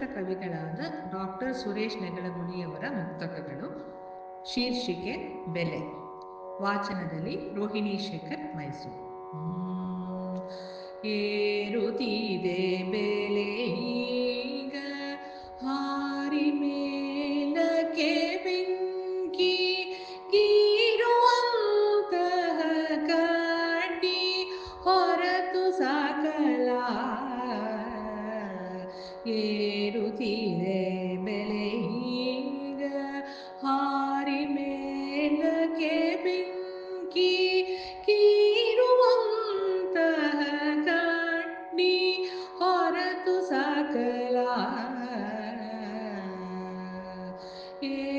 ಪ್ರಖ್ಯಾತ ಕವಿಗಳಾದ ಡಾಕ್ಟರ್ ಸುರೇಶ್ ನೆಗಳಗುಣಿಯವರ ಮುಕ್ತಕಗಳು. ಶೀರ್ಷಿಕೆ ಬೆಲೆ. ವಾಚನದಲ್ಲಿ ರೋಹಿಣಿ ಶೇಖರ್ ಮೈಸೂರು. ಏರುತ್ತಿದೆ ಬೆಲೆ. ಏರುತ್ತಿದೆ ಬೆಲೆ ಈಗ ಹಾರಿ ಮೇಲಕ್ಕೆ ಬೆಂಕಿ ಕೀರುವಂತಹ ಕಡ್ಡಿ ಹೊರತು ಸಕಲ ಏರಲಾರದು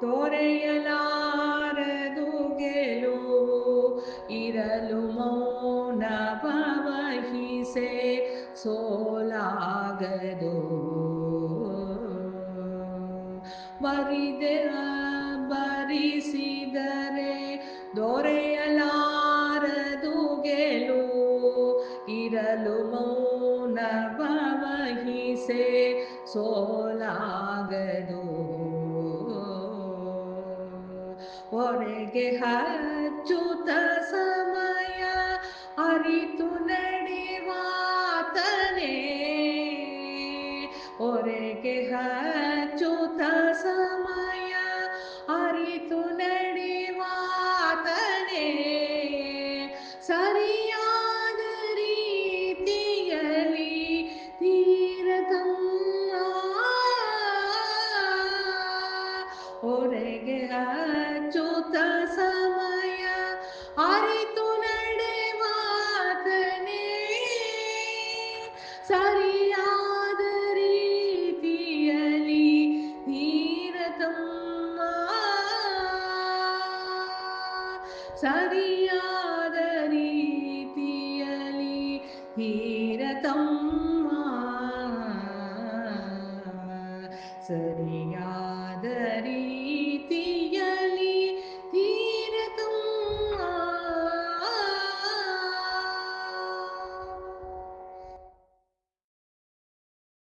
ತೊರೆಯಲಾರದು ಗೆಲುವು ಇರಲು ಮೌನ ಭವಹಿಸೆ ಸೋಲಾಗದು. ಬರಿದೆ ಬರಿಸಿದರೆ ದೊರೆಯಲಾರದು ಗೆಲುವು ಇರಲು ಮೌನ ಭವಹಿಸೆ ಸೋಲಾಗದು. ಹೊರಗೆ ಹಚ್ಚುತ್ತ ಸಮಯ ಅರಿತು ನಡೆವಾತನೇ ಹೊರಗೆ ಹಚ್ಚುತ್ತ ಹೊರೆಗೆ ಅಚ್ಚುತ ಸಮಯ ಅರಿತು ನಡೆವಾತನೇ ಸರಿಯಾದ ರೀತಿಯಲ್ಲಿ ನೀರತಮ್ಮ ಸರಿಯಾದ ರೀತಿಯಲ್ಲಿ ನೀರತಮ್ಮ